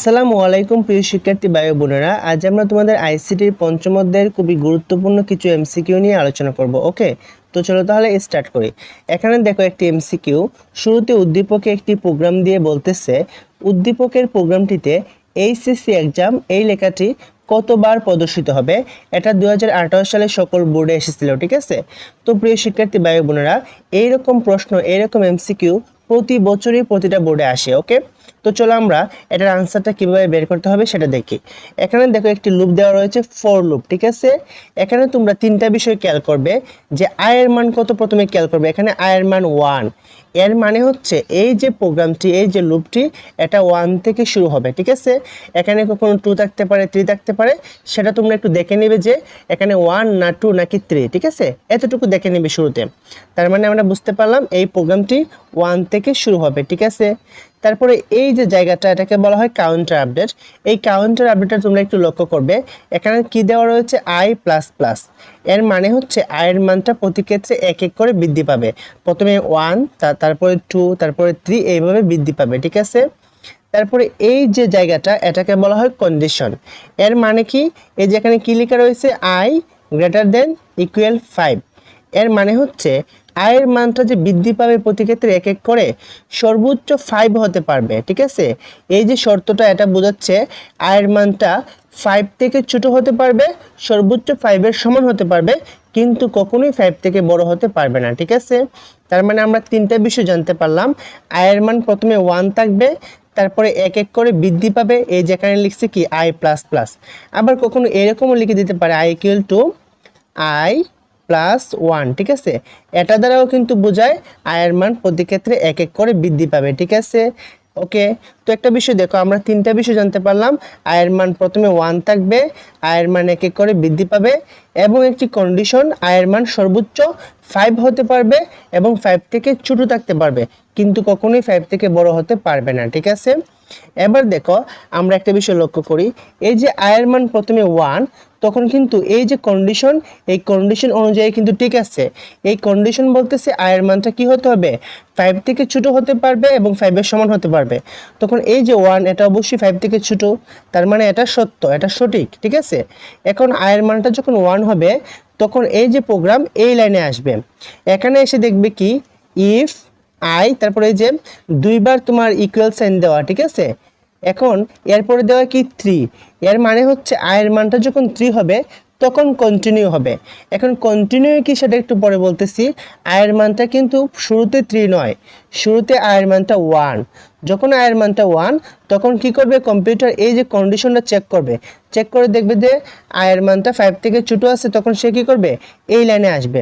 আসসালামু আলাইকুম, প্রিয় শিক্ষার্থী বায়ু বোনেরা। আজ আমরা তোমাদের আইসিটির পঞ্চম অধ্যায়ের খুবই গুরুত্বপূর্ণ কিছু এমসিকিউ নিয়ে আলোচনা করব, ওকে? তো চলো তাহলে স্টার্ট করি। এখানে দেখো একটি এমসিকিউ, শুরুতে উদ্দীপকে একটি প্রোগ্রাম দিয়ে বলতেছে, উদ্দীপকের প্রোগ্রামটিতে এইচএসসি এক্সাম এই লেখাটি কতবার প্রদর্শিত হবে? এটা দু হাজার আঠারো সালে সকল বোর্ডে এসেছিল, ঠিক আছে? তো প্রিয় শিক্ষার্থী বায়ু বোনেরা, এইরকম প্রশ্ন, এইরকম এমসিকিউ প্রতি বছরই প্রতিটা বোর্ডে আসে, ওকে? তো চলো আমরা এটার আনসারটা কীভাবে বের করতে হবে সেটা দেখি। এখানে দেখো একটি লুপ দেওয়া রয়েছে ফোর লুপ ঠিক আছে? এখানে তোমরা তিনটা বিষয় খেয়াল করবে, যে আয়ের মান কত প্রথমে খেয়াল করবে? এখানে আয়ের মান ওয়ানের মানে হচ্ছে এই যে প্রোগ্রামটি এই যে লুপটি এটা ওয়ান থেকে শুরু হবে, ঠিক আছে? এখানে কখনো টু থাকতে পারে থ্রি থাকতে পারে, সেটা তোমরা একটু দেখে নেবে যে এখানে ওয়ান না টু নাকি থ্রি ঠিক আছে? এতটুকু দেখে নেবে শুরুতে। তার মানে আমরা বুঝতে পারলাম এই প্রোগ্রামটি ওয়ান থেকে শুরু হবে, ঠিক আছে? তারপরে এই যে জায়গাটা, এটাকে বলা হয় কাউন্টার আপডেট এই কাউন্টার আপডেটটা তোমরা একটু লক্ষ্য করবে। এখানে কি দেওয়া রয়েছে? আই প্লাস প্লাস এর মানে হচ্ছে আয়ের মানটা প্রতি ক্ষেত্রে এক এক করে বৃদ্ধি পাবে। প্রথমে ওয়ান তারপরে টু তারপরে থ্রি এইভাবে বৃদ্ধি পাবে, ঠিক আছে? তারপরে এই যে জায়গাটা, এটাকে বলা হয় কন্ডিশন এর মানে কি? এই যে এখানে কি লেখা রয়েছে? I greater than equal five এর মানে হচ্ছে আয়ের মানটা যে বৃদ্ধি পাবে প্রতি ক্ষেত্রে এক এক করে সর্বোচ্চ ফাইভ হতে পারবে, ঠিক আছে? এই যে শর্তটা এটা বোঝাচ্ছে আয়ের মানটা ফাইভ থেকে ছোট হতে পারবে, সর্বোচ্চ ফাইভের সমান হতে পারবে, কিন্তু কখনোই ফাইভ থেকে বড় হতে পারবে না, ঠিক আছে? তার মানে আমরা তিনটা বিষয় জানতে পারলাম। আয়ের মান প্রথমে ওয়ান থাকবে, তারপরে এক এক করে বৃদ্ধি পাবে, এই যেখানে লিখছে কি আই প্লাস প্লাস আবার কখনো এরকমও লিখে দিতে পারে I equal to I plus one ঠিক আছে? এটা দ্বারাও কিন্তু বোঝায় আয়ের মান প্রতি ক্ষেত্রে এক এক করে বৃদ্ধি পাবে, ঠিক আছে? ওকে তো একটা বিষয় দেখো, আমরা তিনটা বিষয় জানতে পারলাম। আয়ের মান প্রথমে ওয়ান থাকবে, আয়ের মান এক এক করে বৃদ্ধি পাবে এবং একটি কন্ডিশন আয়ের মান সর্বোচ্চ ফাইভ হতে পারবে এবং ফাইভ থেকে ছোটো থাকতে পারবে। কিন্তু কখনোই ফাইভ থেকে বড় হতে পারবে না, ঠিক আছে? এবার দেখো, আমরা একটা বিষয় লক্ষ্য করি। এই যে আয়ের মান প্রথমে ওয়ান তখন কিন্তু এই যে কন্ডিশন এই কন্ডিশন অনুযায়ী কিন্তু ঠিক আছে। এই কন্ডিশন বলতেছে আয়ের মানটা কি হতে হবে? ফাইভ থেকে ছোট হতে পারবে এবং ফাইভের সমান হতে পারবে। তখন এই যে ওয়ান এটা অবশ্যই ফাইভ থেকে ছোট, তার মানে এটা সত্য, এটা সঠিক, ঠিক আছে? এখন আয়ের মানটা যখন ওয়ান হবে, তখন এই যে প্রোগ্রাম এই লাইনে আসবে। এখানে এসে দেখবে কি? ইফ আই তারপরে এই যে দুইবার তোমার ইকুয়াল সাইন দেওয়া, ঠিক আছে? এখন এরপরে দেওয়া কি থ্রি এর মানে হচ্ছে আয়ের মানটা যখন থ্রি হবে, তখন কন্টিনিউ হবে। এখন কন্টিনিউ কি সেটা একটু পরে বলতেছি। আয়ের মানটা কিন্তু শুরুতে থ্রি নয়। শুরুতে আয়ের মানটা ওয়ান যখন আয়ের মানটা ওয়ান তখন কি করবে কম্পিউটার এই যে কন্ডিশনটা চেক করবে। চেক করে দেখবে যে আয়ের মানটা ফাইভ থেকে ছোটো আছে, তখন সে কি করবে? এই লাইনে আসবে।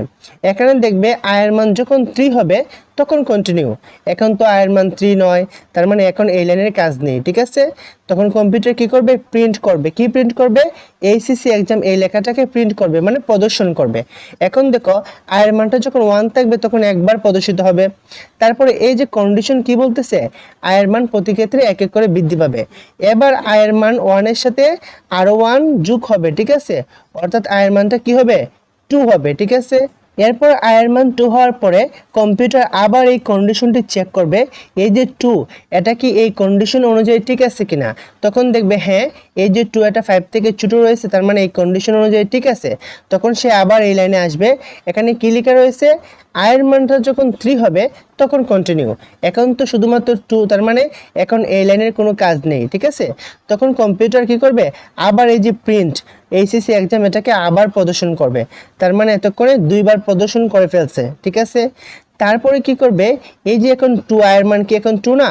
এখানে দেখবে আয়ের মান যখন থ্রি হবে, তখন কন্টিনিউ এখন তো আয়ের মান থ্রি নয়, তার মানে এখন এই লাইনের কাজ নেই, ঠিক আছে? তখন কম্পিউটার কি করবে? প্রিন্ট করবে। কি প্রিন্ট করবে? এইসিসি এক্সাম এই লেখাটাকে প্রিন্ট করবে মানে প্রদর্শন করবে। এখন দেখো আয়ের মানটা যখন ওয়ান থাকবে, তখন একবার প্রদর্শিত হবে। তারপরে এই যে কন্ডিশন কি বলতেছে? আয়ের মান প্রতি ক্ষেত্রে এক এক করে বৃদ্ধি পাবে। এবার আয়ের মান ওয়ানের সাথে আরও ওয়ান যুগ হবে, ঠিক আছে? অর্থাৎ আয়ের মানটা কি হবে? টু হবে, ঠিক আছে? এরপর আয়ের মান টু হওয়ার পরে কম্পিউটার আবার এই কন্ডিশনটি চেক করবে। এই যে টু এটা কি এই কন্ডিশন অনুযায়ী ঠিক আছে কিনা? তখন দেখবে হ্যাঁ এই যে টু এটা ফাইভ থেকে ছোটো রয়েছে, তার মানে এই কন্ডিশন অনুযায়ী ঠিক আছে। তখন সে আবার এই লাইনে আসবে। এখানে কি লেখা রয়েছে? আয়ের মানটা যখন থ্রি হবে, তখন কন্টিনিউ এখন তো শুধুমাত্র টু তার মানে এখন এই লাইনের কোনো কাজ নেই, ঠিক আছে? তখন কম্পিউটার কি করবে? আবার এই যে প্রিন্ট এইচএসসি এক্সাম এটাকে আবার প্রদর্শন করবে। তার মানে এতক্ষণে দুইবার প্রদর্শন করে ফেলছে, ঠিক আছে? তারপরে কি করবে? এই যে এখন টু আয়ের মান কি এখন টু না?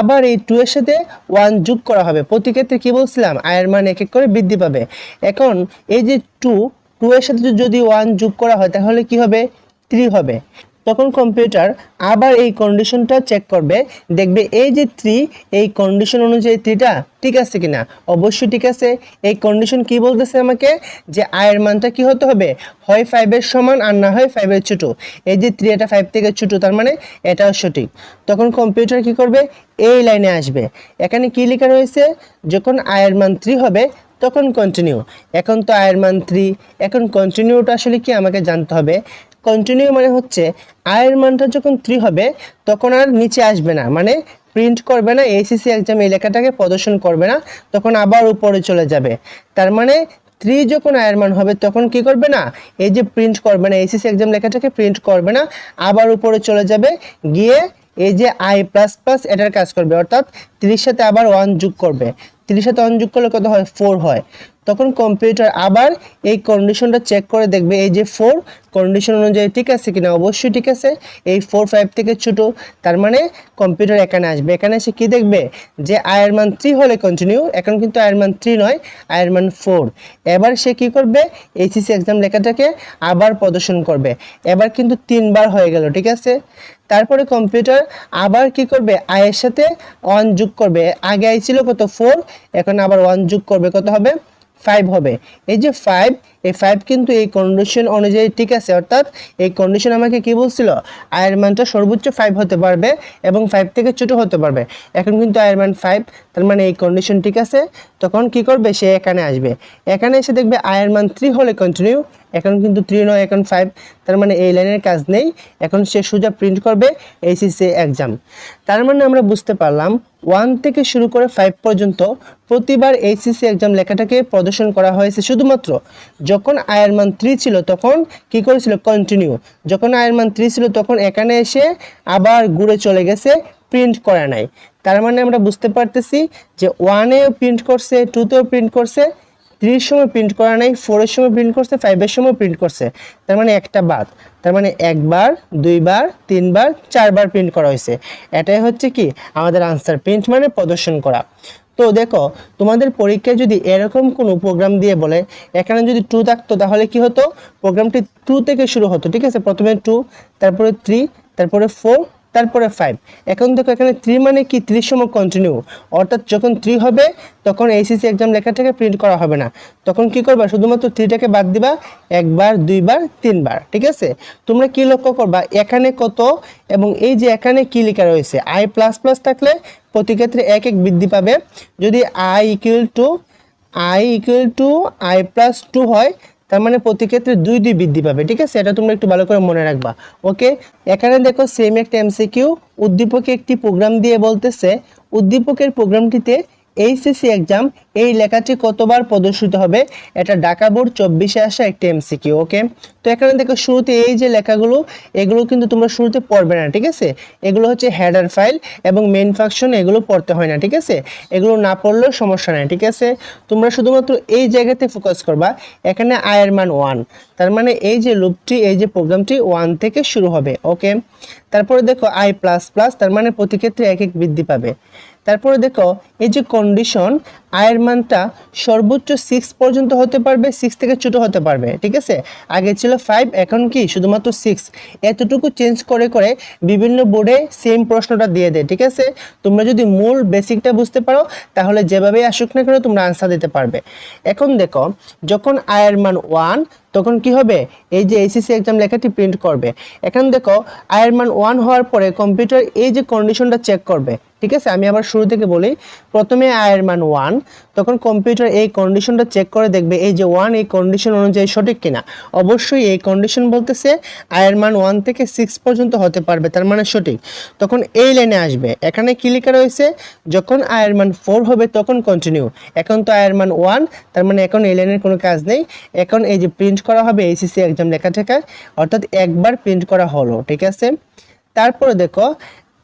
আবার এই টু এর সাথে ওয়ান যোগ করা হবে। প্রতি ক্ষেত্রে কি বলছিলাম? আয়ের মান এক এক করে বৃদ্ধি পাবে। এখন এই যে টু টু এর সাথে যদি ওয়ান যোগ করা হয়, তাহলে কি হবে? থ্রি হবে। তখন কম্পিউটার আবার এই কন্ডিশনটা চেক করবে, দেখবে এই যে থ্রি এই কন্ডিশন অনুযায়ী থ্রিটা ঠিক আছে কিনা? অবশ্যই ঠিক আছে। এই কন্ডিশন কি বলতেছে আমাকে? যে আয়ের মানটা কি হতে হবে? হয় ফাইভের সমান আর না হয় ফাইভের ছোটো। এই যে থ্রি এটা ফাইভ থেকে ছোটো, তার মানে এটাও সঠিক। তখন কম্পিউটার কি করবে? এই লাইনে আসবে। এখানে কি লেখা রয়েছে? যখন আয়ের মান থ্রি হবে, তখন কন্টিনিউ এখন তো আয়ের মান থ্রি এখন কন্টিনিউটা আসলে কি আমাকে জানতে হবে? কন্টিনিউ মানে হচ্ছে, আয়ের মানটা যখন থ্রি হবে, তখন আর নিচে আসবে না। মানে প্রিন্ট করবে না এসিসি এক্সাম এই লেখাটাকে প্রদর্শন করবে না, তখন আবার উপরে চলে যাবে। তার মানে থ্রি যখন আয়ের মান হবে, তখন কি করবে না? এই যে প্রিন্ট করবে না এসিসি এক্সাম লেখাটাকে প্রিন্ট করবে না, আবার উপরে চলে যাবে, গিয়ে এই যে আই প্লাস প্লাস এটার কাজ করবে। অর্থাৎ তিরিশ সাথে আবার ওয়ান যোগ করবে। তিরিশ সাথে ওয়ান যোগ করলে কত হয়? ফোর হয়। তখন কম্পিউটার আবার এই কন্ডিশনটা চেক করে দেখবে, এই যে ফোর কন্ডিশন অনুযায়ী ঠিক আছে কিনা? অবশ্যই ঠিক আছে। এই ফোর ফাইভ থেকে ছোট, তার মানে কম্পিউটার এখানে আসবে। এখানে এসে কি দেখবে? যে আয়ের মান থ্রি হলে কন্টিনিউ এখন কিন্তু আয়ের মান থ্রি নয় আয়ের মান ফোর এবার সে কি করবে? এইচএসসি এক্সাম লেখাটাকে আবার প্রদর্শন করবে। এবার কিন্তু তিনবার হয়ে গেল, ঠিক আছে? তারপরে কম্পিউটার আবার কি করবে? আয়ের সাথে ওয়ান যোগ করবে। আগে আই ছিল কত? ফোর এখন আবার ওয়ান যোগ করবে। কত হবে? ফাইভ হবে। এই যে ফাইভ এই ফাইভ কিন্তু এই কন্ডিশন অনুযায়ী ঠিক আছে, অর্থাৎ এই কন্ডিশন আমাকে কি বলছিল? আয়ের মানটা সর্বোচ্চ ফাইভ হতে পারবে এবং ফাইভ থেকে ছোট হতে পারবে। এখন কিন্তু আয়ের মান ফাইভ তার মানে এই কন্ডিশন ঠিক আছে। তখন কি করবে? সে এখানে আসবে। এখানে এসে দেখবে আয়ের মান থ্রি হলে কন্টিনিউ এখন কিন্তু থ্রি নয় এখন ফাইভ তার মানে এই লাইনের কাজ নেই। এখন সে সোজা প্রিন্ট করবে এইচএসসি এক্সাম তার মানে আমরা বুঝতে পারলাম ওয়ান থেকে শুরু করে ফাইভ পর্যন্ত প্রতিবার এইচএসসি এক্সাম লেখাটাকে প্রদর্শন করা হয়েছে। শুধুমাত্র যখন আয়ের মান থ্রি ছিল তখন কি করেছিল? কন্টিনিউ যখন আয়ের মান থ্রি ছিল তখন এখানে এসে আবার ঘুরে চলে গেছে প্রিন্ট করা নাই। তার মানে আমরা বুঝতে পারতেছি যে ওয়ানেও প্রিন্ট করছে টুতেও প্রিন্ট করছে থ্রির সময় প্রিন্ট করা নাই ফোরের সময় প্রিন্ট করছে ফাইভের সময় প্রিন্ট করছে। তার মানে একটা বাদ। তার মানে একবার, দুইবার, তিনবার, চারবার প্রিন্ট করা হয়েছে। এটাই হচ্ছে কি? আমাদের আনসার প্রিন্ট মানে প্রদর্শন করা। তো দেখো, তোমাদের পরীক্ষায় যদি এরকম কোনো প্রোগ্রাম দিয়ে বলে, এখানে যদি টু থাকতো, তাহলে কি হতো? প্রোগ্রামটি টু থেকে শুরু হতো, ঠিক আছে? প্রথমে টু তারপরে থ্রি তারপরে ফোর তারপরে ফাইভ এখন দেখো এখানে থ্রি মানে কি? থ্রির সময় কন্টিনিউ অর্থাৎ যখন থ্রি হবে, তখন এইসিসি এক্সাম লেখাটাকে প্রিন্ট করা হবে না। তখন কি করবা? শুধুমাত্র থ্রিটাকে বাদ দিবা, একবার, দুইবার, তিনবার, ঠিক আছে? তোমরা কি লক্ষ্য করবা? এখানে কত এবং এই যে এখানে কি লেখা রয়েছে? আই প্লাস প্লাস থাকলে প্রতি ক্ষেত্রে এক এক বৃদ্ধি পাবে। যদি I equal to I equal to I plus two হয় তার মানে প্রতি ক্ষেত্রে দুই দুই বৃদ্ধি পাবে, ঠিক আছে? এটা তোমরা একটু ভালো করে মনে রাখবা। ওকে এখানে দেখো সেম একটা এমসিকিউ উদ্দীপকে একটি প্রোগ্রাম দিয়ে বলতেছে, উদ্দীপকের প্রোগ্রামটিতে এইচএসসি এক্সাম এই লেখাটি কতবার প্রদর্শিত হবে? এটা ঢাকা বোর্ড চব্বিশে আসা একটি এমসিকিউ ওকে তো এখানে দেখো শুরুতে এই যে লেখাগুলো, এগুলো কিন্তু তোমরা শুরুতে পড়বে না, ঠিক আছে? এগুলো হচ্ছে হেডার ফাইল এবং মেন ফাংশন এগুলো পড়তে হয় না, ঠিক আছে? এগুলো না পড়লেও সমস্যা নেই, ঠিক আছে? তোমরা শুধুমাত্র এই জায়গাতে ফোকাস করবা, এখানে আয়ের মান ওয়ান তার মানে এই যে লুপটি এই যে প্রোগ্রামটি ওয়ান থেকে শুরু হবে ওকে তারপরে দেখো আই প্লাস প্লাস তার মানে প্রতি ক্ষেত্রে এক এক বৃদ্ধি পাবে। তারপরে দেখো এই যে কন্ডিশন আয়ের মানটা সর্বোচ্চ সিক্স পর্যন্ত হতে পারবে সিক্স থেকে ছোটো হতে পারবে, ঠিক আছে? আগে ছিল ফাইভ এখন কি? শুধুমাত্র সিক্স এতটুকু চেঞ্জ করে করে বিভিন্ন বোর্ডে সেম প্রশ্নটা দিয়ে দেয়, ঠিক আছে? তোমরা যদি মূল বেসিকটা বুঝতে পারো, তাহলে যেভাবেই আসুক না কেন তোমরা আনসার দিতে পারবে। এখন দেখো, যখন আয়ের মান ওয়ান তখন কি হবে? এই যে এইচএসসি এক্সাম লেখাটি প্রিন্ট করবে। এখন দেখো, আয়ের মান ওয়ান হওয়ার পরে কম্পিউটার এই যে কন্ডিশনটা চেক করবে, ঠিক আছে? আমি আবার শুরু থেকে বলি, প্রথমে আয়ের মান ওয়ান তখন কম্পিউটার এই কন্ডিশনটা চেক করে দেখবে, এই যে ওয়ান এই কন্ডিশন অনুযায়ী সঠিক কিনা। অবশ্যই এই কন্ডিশন বলতেছে আয়ের মান ওয়ান থেকে সিক্স পর্যন্ত হতে পারবে, তার মানে সঠিক। তখন এই লাইনে আসবে। এখানে কি লেখা রয়েছে? যখন আয়ের মান ফোর হবে, তখন কন্টিনিউ এখন তো আয়ের মান ওয়ান তার মানে এখন এই লাইনের কোনো কাজ নেই। এখন এই যে প্রিন্ট করা হবে এইচএসসি এক্সাম লেখা ঠেকা অর্থাৎ একবার প্রিন্ট করা হলো, ঠিক আছে? তারপরে দেখো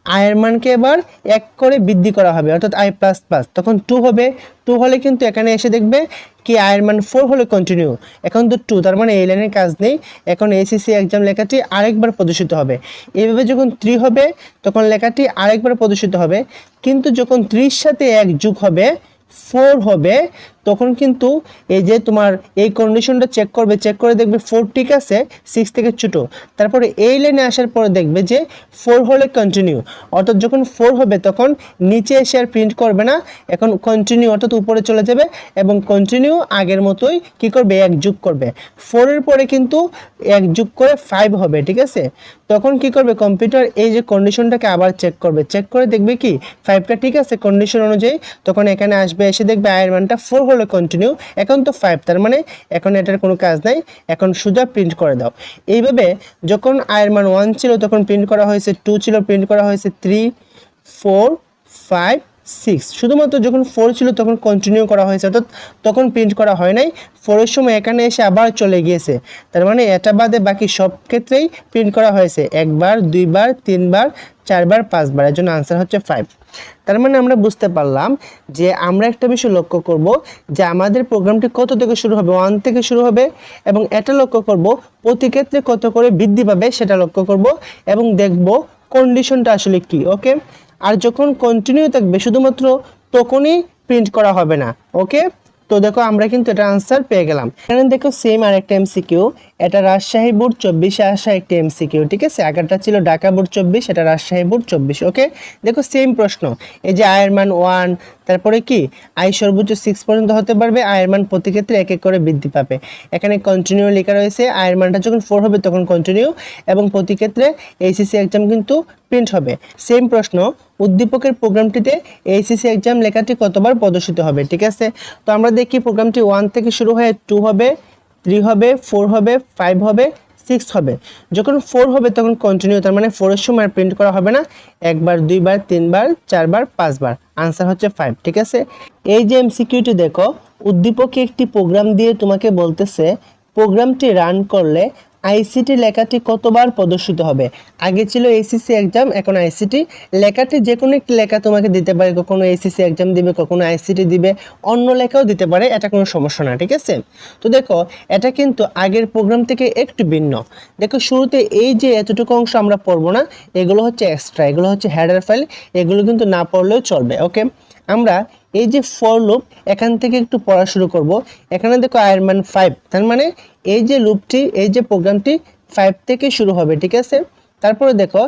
আয়ের মানকে এবার এক করে বৃদ্ধি করা হবে, অর্থাৎ আই প্লাস প্লাস তখন টু হবে। টু হলে কিন্তু এখানে এসে দেখবে কি আয়ের মান ফোর হলে কন্টিনিউ এখন তো টু তার মানে এই লাইনের কাজ নেই। এখন এসিসি এক্সাম লেখাটি আরেকবার প্রদর্শিত হবে। এইভাবে যখন থ্রি হবে, তখন লেখাটি আরেকবার প্রদর্শিত হবে। কিন্তু যখন ত্রির সাথে এক যুগ হবে ফোর হবে তখন কিন্তু এই যে তোমার এই কন্ডিশনটা চেক করবে চেক করে দেখবে ফোর ঠিক আছে সিক্স থেকে ছোটো। তারপরে এই লাইনে আসার পরে দেখবে যে ফোর হলে কন্টিনিউ অর্থাৎ যখন ফোর হবে তখন নিচে এসে আর প্রিন্ট করবে না। এখন কন্টিনিউ অর্থাৎ উপরে চলে যাবে এবং কন্টিনিউ আগের মতোই কি করবে? এক যুগ করবে। ফোরের পরে কিন্তু এক যুগ করে ফাইভ হবে, ঠিক আছে? তখন কি করবে? কম্পিউটার এই যে কন্ডিশনটাকে আবার চেক করবে। চেক করে দেখবে কি? ফাইভটা ঠিক আছে কন্ডিশন অনুযায়ী। তখন এখানে আসবে, এসে দেখবে আয়ের মানটা ফোর হলো কন্টিনিউ এখন তো ফাইভ তার মানে এখন এটার কোনো কাজ নাই, এখন সোজা প্রিন্ট করে দাও। এইভাবে যখন আয়ের মান ওয়ান ছিল, তখন প্রিন্ট করা হয়েছে টু ছিল প্রিন্ট করা হয়েছে থ্রি ফোর ফাইভ সিক্স শুধুমাত্র যখন ফোর ছিল তখন কন্টিনিউ করা হয়েছে, অর্থাৎ তখন প্রিন্ট করা হয় নাই। ফোরের সময় এখানে এসে আবার চলে গিয়েছে। তার মানে এটা বাদে বাকি সব ক্ষেত্রেই প্রিন্ট করা হয়েছে। একবার, দুইবার, তিনবার, চারবার, পাঁচবার। এর জন্য আনসার হচ্ছে ফাইভ তার মানে আমরা বুঝতে পারলাম যে আমরা একটা বিষয় লক্ষ্য করব যে আমাদের প্রোগ্রামটি কত থেকে শুরু হবে ওয়ান থেকে শুরু হবে, এবং এটা লক্ষ্য করব প্রতি ক্ষেত্রে কত করে বৃদ্ধি পাবে সেটা লক্ষ্য করব, এবং দেখব কন্ডিশনটা আসলে কি ওকে আর যখন কন্টিনিউ থাকবে, শুধুমাত্র তখনই প্রিন্ট করা হবে না ওকে তো দেখো আমরা কিন্তু এটা আনসার পেয়ে গেলাম। এখানে দেখো সেম আর একটা এমসিকিউ এটা রাজশাহী বোর্ড, চব্বিশে আসা একটি এমসিকিউ ঠিক আছে? আগেরটা ছিল ঢাকা বোর্ড চব্বিশ, এটা রাজশাহী বোর্ড চব্বিশ, ওকে? দেখো সেম প্রশ্ন। এই যে আয়ের মান ওয়ান, তারপরে কি? আয় সর্বোচ্চ সিক্স পর্যন্ত হতে পারবে, আয়ের মান প্রতি ক্ষেত্রে এক এক করে বৃদ্ধি পাবে। এখানে কন্টিনিউ লেখা রয়েছে, আয়ের মানটা যখন ফোর হবে তখন কন্টিনিউ এবং প্রতি ক্ষেত্রে এইচএসসি এক্সাম কিন্তু প্রিন্ট হবে। সেম প্রশ্ন, উদ্দীপকের প্রোগ্রামটিতে এইচএসসি এক্সাম লেখাটি কতবার প্রদর্শিত হবে, ঠিক আছে? তো আমরা দেখি প্রোগ্রামটি ওয়ান থেকে শুরু হয়ে টু হবে। থ্রি হবে ফোর হবে ফাইভ হবে সিক্স হবে। যখন ফোর হবে, তখন কন্টিনিউ তার মানে ফোরের সময় প্রিন্ট করা হবে না। একবার, দুইবার, তিনবার, চারবার, পাঁচবার। আনসার হচ্ছে ফাইভ ঠিক আছে? এই যে এমসিকিউটি দেখো, উদ্দীপকে একটি প্রোগ্রাম দিয়ে তোমাকে বলতেছে প্রোগ্রামটি রান করলে আইসিটি লেখাটি কতবার প্রদর্শিত হবে? আগে ছিল এসিসি এক্সাম এখন আইসিটি। লেখাটি যে কোনো একটি লেখা তোমাকে দিতে পারে, কখনো এসিসি এক্সাম দিবে, কখনো আইসিটি দিবে, অন্য লেখাও দিতে পারে, এটা কোনো সমস্যা না, ঠিক আছে? তো দেখো, এটা কিন্তু আগের প্রোগ্রাম থেকে একটু ভিন্ন। দেখো, শুরুতে এই যে এতটুকু অংশ আমরা পড়ব না, এগুলো হচ্ছে এক্সট্রা এগুলো হচ্ছে হেডার ফাইল এগুলো কিন্তু না পড়লেও চলবে ওকে আমরা এই যে ফর লুপ এখান থেকে একটু পড়া শুরু করব। এখানে দেখো আয়ারম্যান ফাইভ তার মানে এই যে লুপটি এই যে প্রোগ্রামটি ফাইভ থেকে শুরু হবে, ঠিক আছে? তারপরে দেখো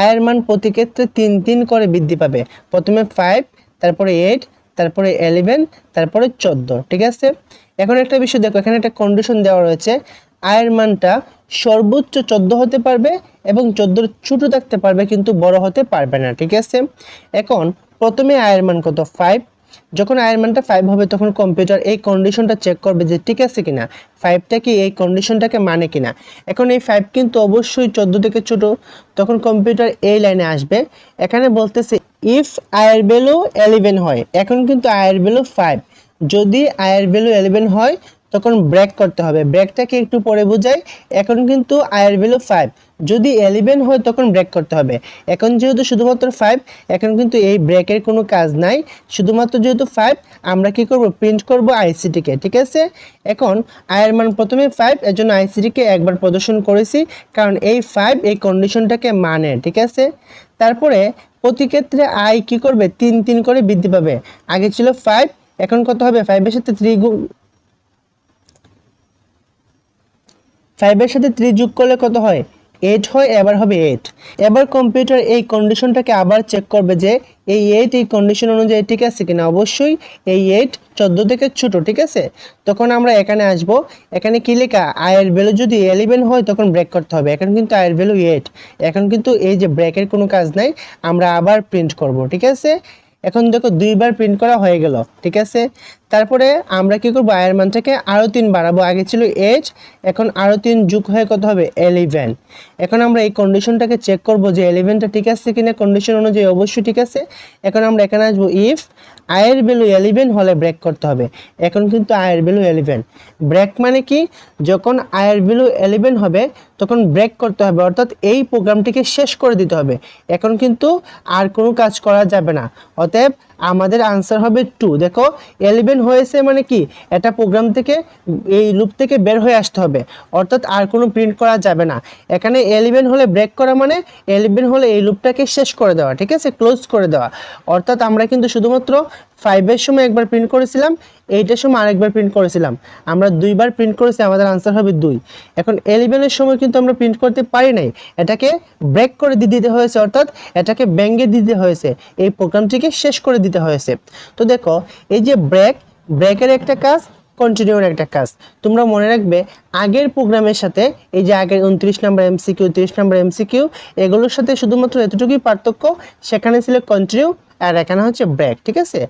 আয়ের মান প্রতি ক্ষেত্রে তিন তিন করে বৃদ্ধি পাবে। প্রথমে ফাইভ তারপরে এইট তারপরে এলেভেন তারপরে চোদ্দ, ঠিক আছে? এখন একটা বিষয় দেখো, এখানে একটা কন্ডিশন দেওয়া রয়েছে। আয়ের মানটা সর্বোচ্চ চোদ্দ হতে পারবে এবং চোদ্দোর ছোটো থাকতে পারবে, কিন্তু বড় হতে পারবে না, ঠিক আছে? এখন প্রথমে আয়ের মান কত? ফাইভ যখন আয়ের মানটা ফাইভ হবে, তখন কম্পিউটার এই কন্ডিশনটা চেক করবে যে ঠিক আছে কিনা। ফাইভটা কি এই কন্ডিশনটাকে মানে কিনা। এখন এই ফাইভ কিন্তু অবশ্যই চোদ্দ থেকে ছোট। তখন কম্পিউটার এই লাইনে আসবে। এখানে বলতেছে ইফ আয়ের ভ্যালু এলেভেন হয়, এখন কিন্তু আয়ের ভ্যালু ফাইভ যদি আয়ের ভ্যালু এলেভেন হয়, তখন ব্রেক করতে হবে। ব্রেকটাকে একটু পরে বোঝাই এখন কিন্তু আয়ের ভ্যালু ফাইভ যদি এলিভেন হয় তখন ব্রেক করতে হবে। এখন যেহেতু শুধুমাত্র ফাইভ এখন কিন্তু এই ব্রেকের কোনো কাজ নাই। শুধুমাত্র যেহেতু ফাইভ আমরা কি করব? প্রিন্ট করব আইসিটিকে ঠিক আছে? এখন আয়ের মান প্রথমে ফাইভ এর জন্য আইসিটিকে একবার প্রদর্শন করেছি। কারণ এই ফাইভ এই কন্ডিশনটাকে মানে ঠিক আছে? তারপরে প্রতি ক্ষেত্রে আই কি করবে? তিন তিন করে বৃদ্ধি পাবে। আগে ছিল ফাইভ এখন কত হবে? ফাইভের সাথে থ্রি গুণ ফাইভের সাথে থ্রি যোগ করলে কত হয়? এইট হয়, এবার হবে এইট এবার কম্পিউটার এই কন্ডিশনটাকে আবার চেক করবে যে এই এইট এই কন্ডিশন অনুযায়ী ঠিক আছে কিনা? অবশ্যই এই এইট চোদ্দ থেকে ছোট, ঠিক আছে? তখন আমরা এখানে আসব। এখানে কি লেখা? আয়ের ভ্যালু যদি এলেভেন হয়, তখন ব্রেক করতে হবে। এখন কিন্তু আয়ের ভ্যালু এইট এখন কিন্তু এই যে ব্রেকের কোনো কাজ নাই, আমরা আবার প্রিন্ট করব, ঠিক আছে? এখন দেখো দুইবার প্রিন্ট করা হয়ে গেল, ঠিক আছে? তারপরে আমরা কি করব? আয়ের মানটাকে আরও তিন বাড়াবো। আগে ছিল এইট এখন আরও তিন যুগ হয়ে কত হবে? এলিভেন এখন আমরা এই কন্ডিশনটাকে চেক করব যে এলিভেনটা ঠিক আছে কিনা? কন্ডিশন অনুযায়ী অবশ্যই ঠিক আছে। এখন আমরা এখানে আসব ইফ আয়ের ভ্যালু এলিভেন হলে ব্রেক করতে হবে। এখন কিন্তু আয়ের ভ্যালু এলিভেন ব্রেক মানে কি? যখন আয়ের ভ্যালু এলিভেন হবে, তখন ব্রেক করতে হবে। অর্থাৎ এই প্রোগ্রামটিকে শেষ করে দিতে হবে। এখন কিন্তু আর কোনো কাজ করা যাবে না। অতএব আমাদের আনসার হবে টু দেখো এলিভেন হয়েছে মানে কি? এটা প্রোগ্রাম থেকে, এই লুপ থেকে বের হয়ে আসতে হবে। অর্থাৎ আর কোনো প্রিন্ট করা যাবে না। এখানে এলিভেন হলে ব্রেক করা মানে এলিভেন হলে এই লুপটাকে শেষ করে দেওয়া, ঠিক আছে? ক্লোজ করে দেওয়া। অর্থাৎ আমরা কিন্তু শুধুমাত্র ফাইভের সময় একবার প্রিন্ট করেছিলাম এইটার সময় আরেকবার প্রিন্ট করেছিলাম। আমরা দুইবার প্রিন্ট করেছি, আমাদের আনসার হবে দুই। এখন এলিভেনের সময় কিন্তু আমরা প্রিন্ট করতে পারি নাই। এটাকে ব্রেক করে দিয়ে দিতে হয়েছে, অর্থাৎ এটাকে ব্যাঙ্গে দিতে হয়েছে। এই প্রোগ্রামটিকে শেষ করে দিতে হয়েছে। তো দেখো, এই যে ব্রেক ব্রেকের একটা কাজ কন্টিনিউর একটা কাজ। তোমরা মনে রাখবে, আগের প্রোগ্রামের সাথে, এই যে আগের উনত্রিশ নাম্বার এমসিকিউ তিরিশ নাম্বার এমসিকিউ এগুলোর সাথে শুধুমাত্র এতটুকুই পার্থক্য, সেখানে ছিল কন্টিনিউ আর এখানে হচ্ছে ব্রেক ঠিক আছে?